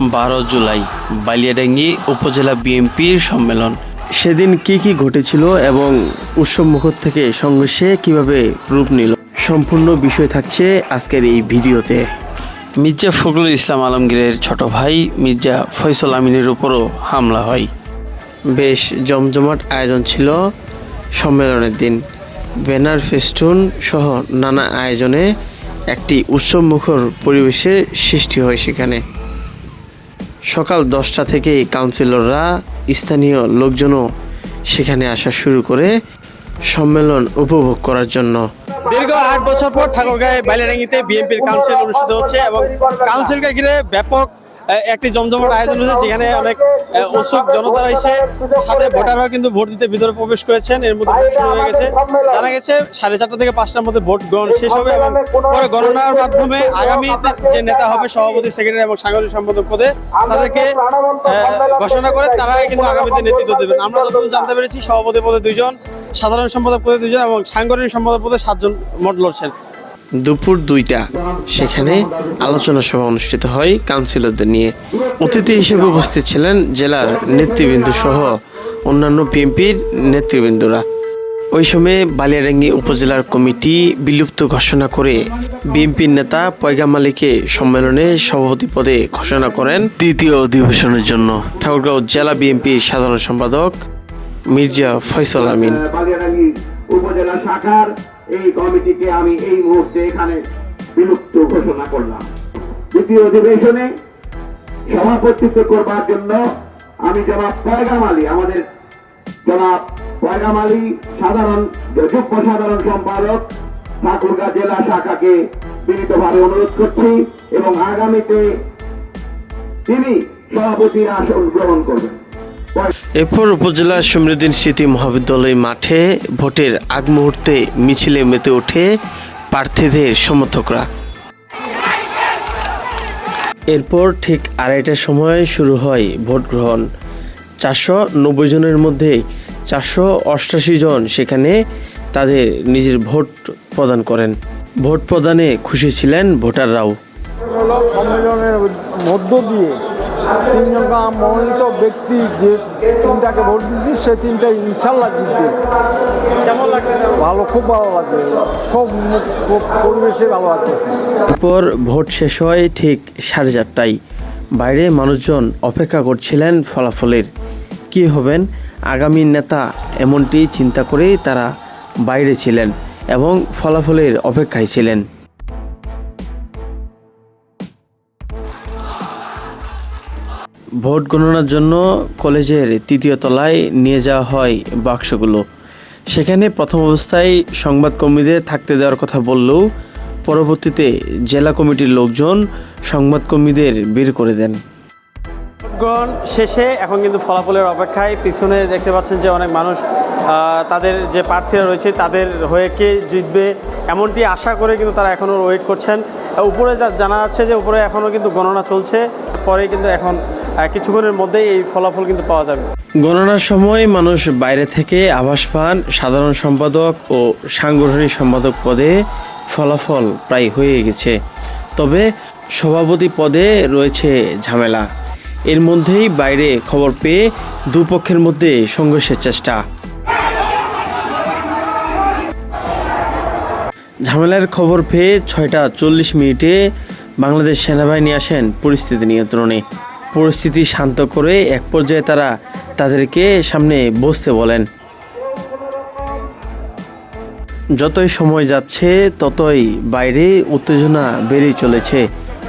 বারো জুলাই, বালিয়াডাঙ্গি উপজেলা বিএনপির সম্মেলন। সেদিন কি কি ঘটেছিল এবং উৎসব মুখর থেকে সংঘর্ষে কীভাবে রূপ নিল? সম্পূর্ণ বিষয় থাকছে আজকের এই ভিডিওতে। মির্জা ফখরুল ইসলাম আলমগীরের ছোট ভাই মির্জা ফয়সল আমিনের উপরও হামলা হয়। বেশ জমজমাট আয়োজন ছিল সম্মেলনের দিন। ব্যানার ফেস্টুন সহ নানা আয়োজনে একটি উৎসবমুখর পরিবেশের সৃষ্টি হয় সেখানে। সকাল দশটা থেকেই কাউন্সিলররা স্থানীয় লোকজনও সেখানে আসা শুরু করে সম্মেলন উপভোগ করার জন্য। দীর্ঘ আট বছর পর ঠাকুরগাঁয়ে বাইলেরাঙ্গিতে বিএনপির কাউন্সিল অনুষ্ঠিত হচ্ছে এবং কাউন্সিলকে ঘিরে ব্যাপক একটি জমজমাট আয়োজন হয়েছে যেখানে অনেক উৎসুক জনতারা এসে সাথে ভোটাররাও কিন্তু ভোট দিতে ভিতরে প্রবেশ করেছেন। এর মধ্যে ভোট শুরু হয়ে গেছে। জানা গেছে সাড়ে চারটা থেকে পাঁচটার মধ্যে ভোট গ্রহণ শেষ হবে এবং পরে গণনার মাধ্যমে আগামী যে নেতা হবে সভাপতি, সেক্রেটারি এবং সাংগঠনিক সম্পাদক পদে তাদেরকে ঘোষণা করে তারা কিন্তু আগামীতে নেতৃত্ব দেবেন। আমরা যতদূর জানতে পেরেছি, সভাপতি পদে দুইজন, সাধারণ সম্পাদক পদে দুইজন এবং সাংগঠনিক সম্পাদক পদে সাতজন মোট লড়ছেন। দুপুর দুইটা। সেখানে আলোচনা সভা অনুষ্ঠিত হয় কাউন্সিলরদের নিয়ে। অতিথি হিসেবে উপস্থিত ছিলেন জেলার নেতৃবৃন্দ সহ অন্যান্য বিএনপির নেতৃবৃন্দরা। ওই সময়ে বালিয়াডাঙ্গি উপজেলার কমিটি বিলুপ্ত ঘোষণা করে বিএনপির নেতা পয়গা আলীকে সম্মেলনে সভাপতি পদে ঘোষণা করেন। তৃতীয় অধিবেশনের জন্য। ঠাকুরগাঁও জেলা বিএনপির সাধারণ সম্পাদক মির্জা ফয়সল আমিন। উপজেলা শাখার এই কমিটিকে আমি এই মুহূর্তে এখানে বিলুপ্ত ঘোষণা করলাম। দ্বিতীয় অধিবেশনে সভাপতিত্ব করবার জন্য আমি জনাব পয়গাম আলী, আমাদের জনাব পয়গাম আলী, সাধারণ, যুগ্ম সাধারণ সম্পাদক, ঠাকুরগাঁ জেলা শাখাকে বিনীতভাবে অনুরোধ করছি এবং আগামীতে তিনি সভাপতির আসন গ্রহণ করবেন। এরপর উপজেলার সমৃদ্ধিন স্মৃতি মহাবিদ্যালয় মাঠে ভোটের আগ মুহূর্তে মিছিলে মেতে ওঠে প্রার্থীদের সমর্থকরা। এরপর ঠিক আড়াইটার সময় শুরু হয় ভোট গ্রহণ। চারশো নব্বই জনের মধ্যে চারশো অষ্টাশি জন সেখানে তাদের নিজের ভোট প্রদান করেন। ভোট প্রদানে খুশি ছিলেন ভোটাররাও। সম্মেলনের মধ্য দিয়ে তিনজন মনোনীত ব্যক্তি যে তিনটাকে ভোট দিচ্ছি সে তিনটা ইনশাল্লাহ জিতবে। কেমন লাগছে? ভালো খুব ভালো লাগছে। খুব খুব পরিবেশে ভালো লাগতেছে। এরপর ভোট শেষ হয় ঠিক সাড়ে চারটায়। বাইরে মানুষজন অপেক্ষা করছিলেন ফলাফলের। কি হবেন? আগামী নেতা এমনটি চিন্তা করেই তারা বাইরে ছিলেন এবং ফলাফলের অপেক্ষায় ছিলেন। ভোট গণনার জন্য কলেজের তৃতীয় তলায় নিয়ে যাওয়া হয় বাক্সগুলো। সেখানে প্রথম অবস্থায় সংবাদকর্মীদের থাকতে দেওয়ার কথা বললেও পরবর্তীতে জেলা কমিটির লোকজন সংবাদকর্মীদের বের করে দেন। ভোট গ্রহণ শেষে এখন কিন্তু ফলাফলের অপেক্ষায় পিছনে দেখতে পাচ্ছেন যে অনেক মানুষ তাদের যে প্রার্থীরা রয়েছে তাদের হয়ে কে জিতবে এমনটি আশা করে কিন্তু তারা এখনও ওয়েট করছেন। উপরে যা- জানা যাচ্ছে যে উপরে এখনও কিন্তু গণনা চলছে, পরে কিন্তু এখন কিছুক্ষণের মধ্যেই এই ফলাফল কিন্তু পাওয়া যাবে। গণনার সময় মানুষ বাইরে থেকে আভাস পান। সাধারণ সম্পাদক ও সাংগঠনিক সম্পাদক পদে ফলাফল প্রায় হয়ে গেছে। তবে সভাপতি পদে রয়েছে ঝামেলা। এর মধ্যেই বাইরে খবর পেয়ে দুপক্ষের মধ্যে সংঘর্ষের চেষ্টা। ঝামেলার খবর পেয়ে ছয়টা চল্লিশ মিনিটে বাংলাদেশ সেনাবাহিনী আসেন পরিস্থিতি নিয়ন্ত্রণে। পরিস্থিতি শান্ত করে এক পর্যায়ে তারা তাদেরকে সামনে বসতে বলেন। যতই সময় যাচ্ছে, ততই বাইরে উত্তেজনা বেড়েই চলেছে।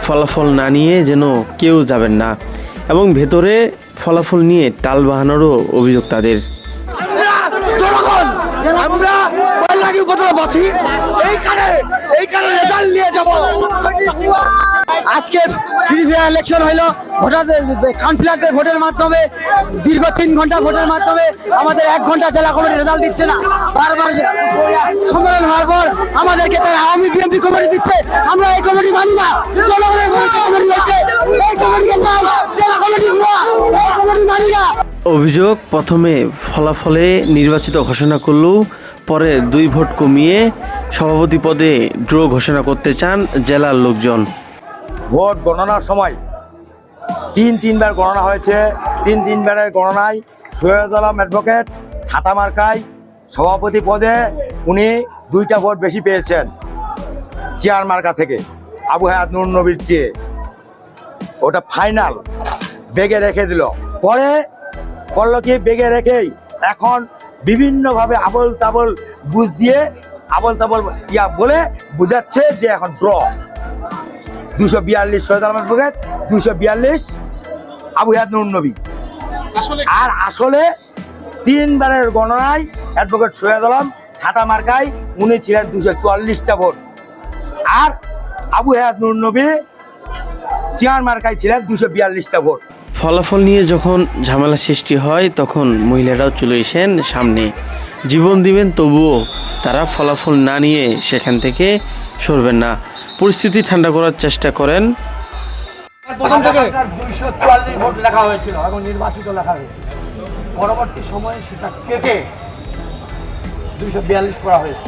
ফলাফল না নিয়ে যেন কেউ যাবেন না এবং ভেতরে ফলাফল নিয়ে টাল বাহানোরও অভিযোগ তাদের। আমরা বাসী। এইখানে এইখানে রেজাল্ট নিয়ে যাব। আজকে ফ্রি ইলেকশন কাউন্সিলরদের ভোটের মাধ্যমে, দীর্ঘ তিন ঘণ্টা ভোটের মাধ্যমে আমাদের এক ঘণ্টা জেলা কমিটি রেজাল্ট দিচ্ছে না। বারবার সম্মেলন হওয়ার পর আমাদেরকে তারা আওয়ামী বিএনপি কমিটি দিচ্ছে। আমরা এই কমিটি মানি না। এই কমিটি মানি না। অভিযোগ প্রথমে ফলাফলে নির্বাচিত ঘোষণা করলেও পরে দুই ভোট কমিয়ে সভাপতি পদে ড্র ঘোষণা করতে চান জেলার লোকজন। ভোট গণনার সময় তিন তিনবার গণনা হয়েছে। তিন তিনবারের গণনায় সৈয়দ আলম অ্যাডভোকেট ছাতা মার্কায় সভাপতি পদে উনি দুইটা ভোট বেশি পেয়েছেন চেয়ার মার্কা থেকে, আবু হায়াত নুর নবীর চেয়ে। ওটা ফাইনাল বেগে রেখে দিল। পরে করল কি, বেগে রেখেই এখন বিভিন্নভাবে আবল তাবল বুঝ দিয়ে আবল তাবল ইয়া বলে বুঝাচ্ছে যে এখন ড্র। দুশো বিয়াল্লিশ সৈয়দ আলম অ্যাডভোকেট দুশো বিয়াল্লিশ আবু নুর নবী। আসলে আর আসলে তিনবারের গণনায় অ্যাডভোকেট সৈয়দ আলম ছাতা মার্কায় উনি ছিলেন দুশো চুয়াল্লিশটা ভোট। আর আবু নুর নবী চেয়ার মার্কায় ছিলেন দুশো বিয়াল্লিশটা ভোট। ফলাফল নিয়ে যখন ঝামেলা সৃষ্টি হয়, তখন মহিলারাও চলে এসেন সামনে। জীবন দিবেন, তবুও তারা ফলাফল না নিয়ে সেখান থেকে সরবেন না। পরিস্থিতি ঠান্ডা করার চেষ্টা করেন। পরবর্তী সময়ে সেটা কেটে দুইশো বিয়াল্লিশ করা হয়েছে।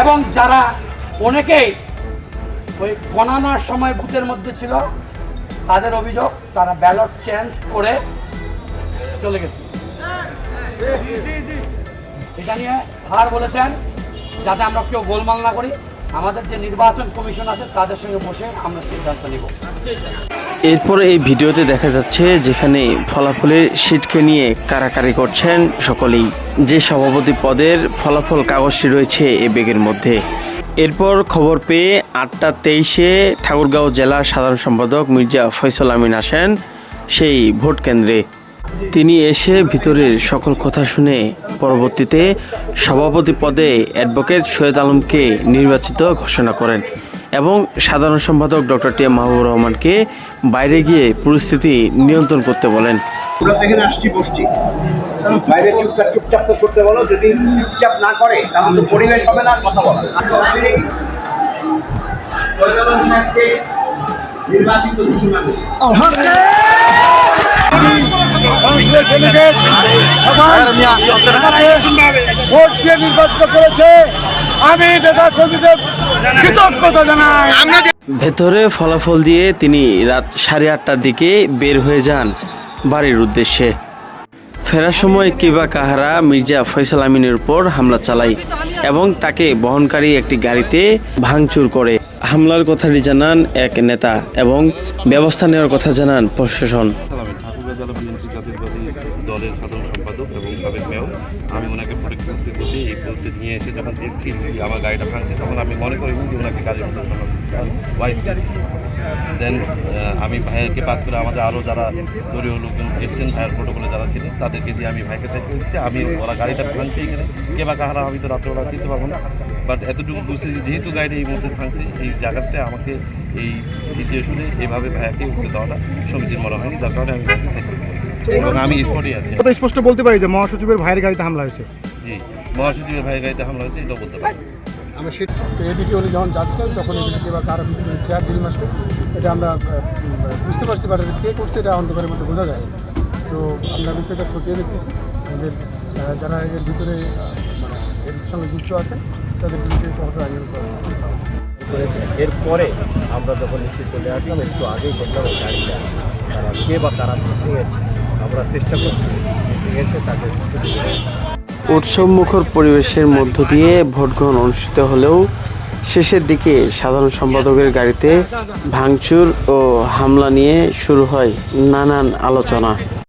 এবং যারা অনেকেই ওই গণনার সময় বুথের মধ্যে ছিল তাদের অভিযোগ, তারা ব্যালট চেঞ্জ করে চলে গেছে। এটা নিয়ে স্যার বলেছেন, যাতে আমরা কেউ গোলমাল না করি। আমাদের যে নির্বাচন কমিশন আছে, তাদের সঙ্গে বসে আমরা সিদ্ধান্ত নিব। এরপর এই ভিডিওতে দেখা যাচ্ছে যেখানে ফলাফলের সিটকে নিয়ে কারাকারি করছেন সকলেই। যে সভাপতি পদের ফলাফল কাগজটি রয়েছে এই বেগের মধ্যে। এরপর খবর পেয়ে আটটা তেইশে ঠাকুরগাঁও জেলার সাধারণ সম্পাদক মির্জা ফয়সল আমিন আসেন সেই ভোট কেন্দ্রে। তিনি এসে ভিতরের সকল কথা শুনে পরবর্তীতে সভাপতি পদে অ্যাডভোকেট সৈয়দ আলমকে নির্বাচিত ঘোষণা করেন এবং সাধারণ সম্পাদক ডক্টর টি এম রহমানকে বাইরে গিয়ে পরিস্থিতি নিয়ন্ত্রণ করতে বলেন। আমরা তো এখানে আসছি বসছি। বাইরে চুপচাপ চুপচাপ তো করতে বলো যদি চুপচাপ না করে তাহলে তো পরিবেশ হবে না কথা বলা। আমি সৈয়দ আলম সাহেবকে নির্বাচিত ঘোষণা ভোট দিয়ে নির্বাচিত করেছে আমি নেতা কর্মীদের কৃতজ্ঞতা জানাই ভেতরে ফলাফল দিয়ে তিনি রাত সাড়ে আটটার দিকে বের হয়ে যান। বাড়ির উদ্দেশ্যে। ফেরার সময় কিবা কাহারা মির্জা ফয়সাল আমিনের উপর হামলা চালায় এবং তাকে বহনকারী একটি গাড়িতে ভাঙচুর করে। হামলার কথাটি জানান এক নেতা এবং ব্যবস্থা নেওয়ার কথা জানান প্রশাসন। আমি মনে ওয়াইস দেন আমি ভাইয়াকে পাস করে আমাদের আরও যারা দলীয় লোকজন এসছেন ভাইয়ের প্রোটোকলে যারা ছিলেন তাদেরকে দিয়ে আমি ভাইকে সাইড করে দিচ্ছি আমি ওরা গাড়িটা ভাঙছে এখানে। কে বা কাহারা আমি তো রাত্রেবেলা চিনতে পারব না। বাট এতটুকু বুঝতে যে যেহেতু গাড়িটা এই মুহূর্তে ভাঙছে এই জায়গাতে আমাকে এই সিচুয়েশনে এভাবে ভাইয়াকে উঠতে দেওয়াটা সমীচীন মনে হয়নি। যার কারণে আমি ভাইকে সাইড করে দিয়েছি। এবং আমি স্পটেই আছি। স্পষ্ট বলতে পারি যে মহাসচিবের ভাইয়ের গাড়িতে হামলা হয়েছে। জি মহাসচিবের ভাইয়ের গাড়িতে হামলা হয়েছে এটাও বলতে পারি। তো এদিকে উনি যখন যাচ্ছিলেন, তখন এদিকে বা কারও কিছু চেয়ার ডিল মারছে, এটা আমরা বুঝতে পারছি বাট কে করছে, এটা অন্ধকারের মধ্যে বোঝা যায়। তো আমরা বিষয়টা খতিয়ে দেখতেছি। আমাদের যারা এর ভিতরে মানে এর সঙ্গে যুক্ত আছে তাদের বিরুদ্ধে কঠোর আইন করা করেছে এরপরে আমরা যখন নিচে চলে আসলাম, একটু আগেই দেখলাম ওই গাড়িটা, তারা কে বা কারা ভেঙেছে আমরা চেষ্টা করছি ভেঙেছে তাকে ছুটি করে উৎসব মুখর পরিবেশের মধ্য দিয়ে ভোটগ্রহণ অনুষ্ঠিত হলেও শেষের দিকে সাধারণ সম্পাদকের গাড়িতে ভাঙচুর ও হামলা নিয়ে শুরু হয় নানান আলোচনা।